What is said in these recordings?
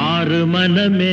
ஆறு மனமே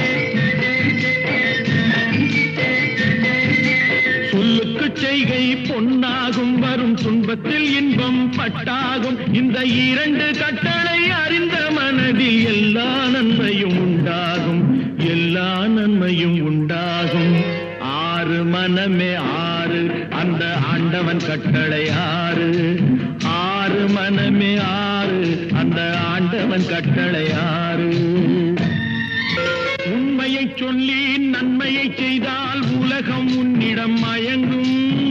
துன்பத்தில் இன்பம் பட்டாகும். இந்த இரண்டு கட்டளை அறிந்த மனதில் எல்லா நன்மையும் உண்டாகும். எல்லா நன்மையும் உண்டாகும். ஆறு மனமே ஆறு அந்த ஆண்டவன் கட்டளை ஆறு. ஆறு மனமே ஆறு அந்த ஆண்டவன் கட்டளை ஆறு. உண்மையை சொல்லி நன்மையை செய்தால் உலகம் உன்னிடம் மயங்கும்.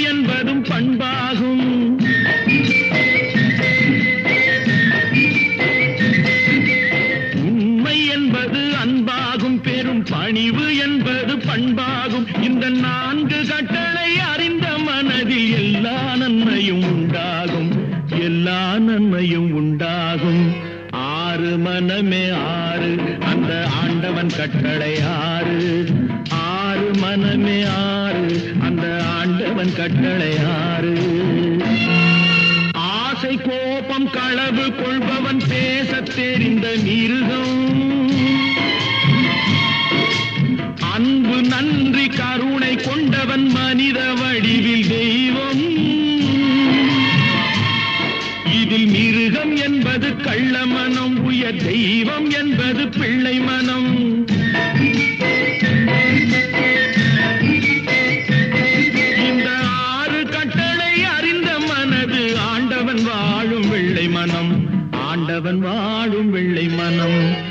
பணிவு என்பது பண்பாகும். இந்த நான்கு கட்டளை அறிந்த மனதில் எல்லா நன்மையும் உண்டாகும். எல்லா நன்மையும் உண்டாகும். ஆறு மனமே ஆறு அந்த ஆண்டவன் கட்டளை ஆறு. ஆறு மனமே ஆறு அந்த ஆண்டவன் கட்டளை ஆறு. ஆசை கோபம் களவு கொள்பவன் பேசத் தெரிந்த மிருகம். கொண்டவன் மனித வடிவில் தெய்வம். இதில் மிருகம் என்பது கள்ள மனம் உயர் தெய்வம் என்பது பிள்ளை மனம். இந்த ஆறு கட்டளை அறிந்த மனது ஆண்டவன் வாழும் வெள்ளை மனம். ஆண்டவன் வாழும் வெள்ளை மனம்.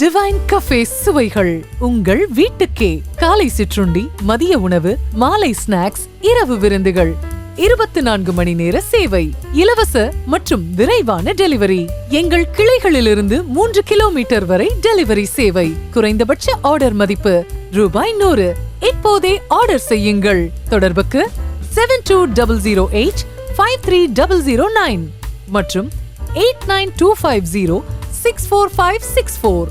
டிவைன் கஃபே சுவைகள் உங்கள் வீட்டுக்கே. காலை சிற்றுண்டி மதிய உணவு மாலை ஸ்நாக்ஸ் இரவு விருந்துகள். இருபத்தி நான்கு மணி நேர சேவை இலவச மற்றும் விரைவான டெலிவரி. எங்கள் கிளைகளிலிருந்து மூன்று கிலோமீட்டர் வரை டெலிவரி சேவை. குறைந்தபட்ச ஆர்டர் மதிப்பு ரூபாய் நூறு. இப்போதே ஆர்டர் செய்யுங்கள். தொடர்புக்கு seven two double zero eight five three double zero nine மற்றும் eight nine two five zero six four five six four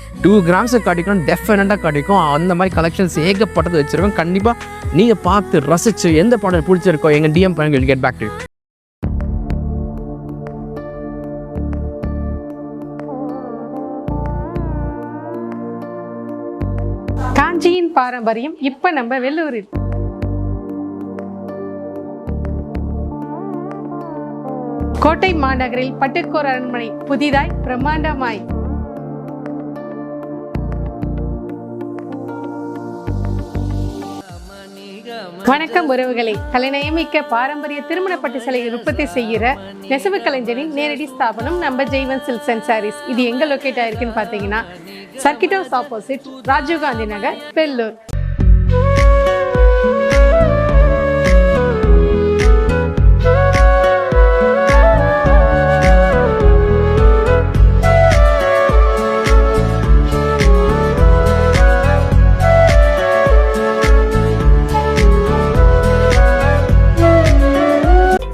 two கிராம்ஸை கிடைக்கும் டெஃபினட்டாக கிடைக்கும் அந்த மாதிரி கலெக்ஷன்ஸ் ஏகப்பட்டது வச்சுருக்கோம். கண்டிப்பாக நீங்கள் பார்த்து ரசிச்சு எந்த பாடல் பிடிச்சிருக்கோ எங்கள் டிஎம் பண்ணுங்கள் கெட் பேக் டு காஞ்சியின் பாரம்பரியம் இப்ப நம்ம வெள்ளூரில். கோட்டை மாநகரில் பட்டுக்கோர் அரண்மனை புதிதாய் பிரம்மாண்டமாய். வணக்கம் உறவுகளே. கலைநயமிக்க பாரம்பரிய திருமண பட்டு சிலையை உற்பத்தி செய்கிற நெசவு கலைஞரின் நேரடி ஸ்தாபனம் நம்ம ஜெய்வன் சில்க்ஸ் அண்ட் சாரீஸ். இது எங்க லொக்கேட் ஆயிருக்குன்னு பார்த்தீங்கன்னா circuit house opposite Rajiv Gandhi Nagar Bellur.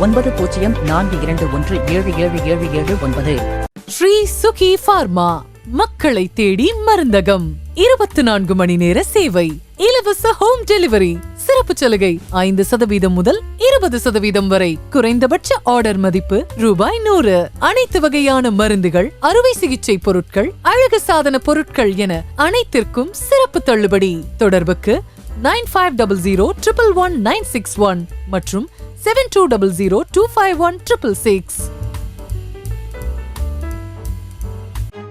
ஒன்பது பூஜ்ஜியம் நான்கு இரண்டு ஒன்று ஏழு ஏழு ஏழு ஏழு ஒன்பது. ஸ்ரீ சுகி ஃபார்மா மக்களை தேடி மருந்தகம். இருபத்தி நான்கு மணி நேர சேவை. இலவச ஹோம் டெலிவரி. சிறப்பு சலுகை ஐந்து சதவீதம் முதல் இருபது சதவீதம் வரை. குறைந்தபட்ச ஆர்டர் மதிப்பு ரூபாய் நூறு. அனைத்து வகையான மருந்துகள் அறுவை சிகிச்சை பொருட்கள் அழகு சாதன பொருட்கள் என அனைத்திற்கும் சிறப்பு தள்ளுபடி. தொடர்புக்கு nine five double zero triple one nine six one மற்றும் seven two double zero two five one triple six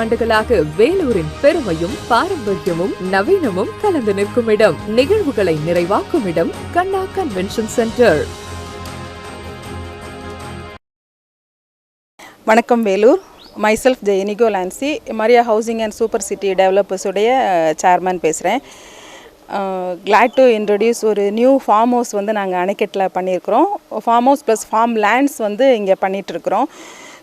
ஆண்டுகளாக வேலூரின் பெருமையும் பாரம்பரியமும் நவீனமும் கலந்து நிற்கும் இடம். நிகழ்வுகளை நிறைவாக்கும் இடம் கண்ணா கன்வென்ஷன் சென்டர். வணக்கம் Vellore. Myself Jayaniko Lancy Maria housing and super city டெவலப்பர்ஸுடைய chairman பேசுகிறேன் கிளாட் டு இன்ட்ரடியூஸ் ஒரு நியூ ஃபார்ம் ஹவுஸ் வந்து நாங்கள் அணைக்கட்டில் பண்ணியிருக்கிறோம். Farm house plus farm lands வந்து இங்கே பண்ணிகிட்ருக்குறோம்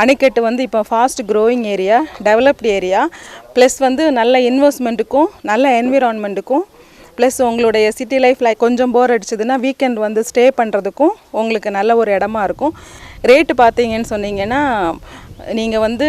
அணைக்கட்டு வந்து இப்போ fast growing area developed area plus வந்து நல்ல இன்வெஸ்ட்மெண்ட்டுக்கும் நல்ல என்விரான்மெண்ட்டுக்கும் ப்ளஸ் உங்களுடைய சிட்டி லைஃப்பில் கொஞ்சம் போர் அடிச்சதுன்னா வீக்கெண்ட் வந்து ஸ்டே பண்ணுறதுக்கும் உங்களுக்கு நல்ல ஒரு இடமா இருக்கும். ரேட்டு பார்த்தீங்கன்னு சொன்னீங்கன்னா நீங்கள் வந்து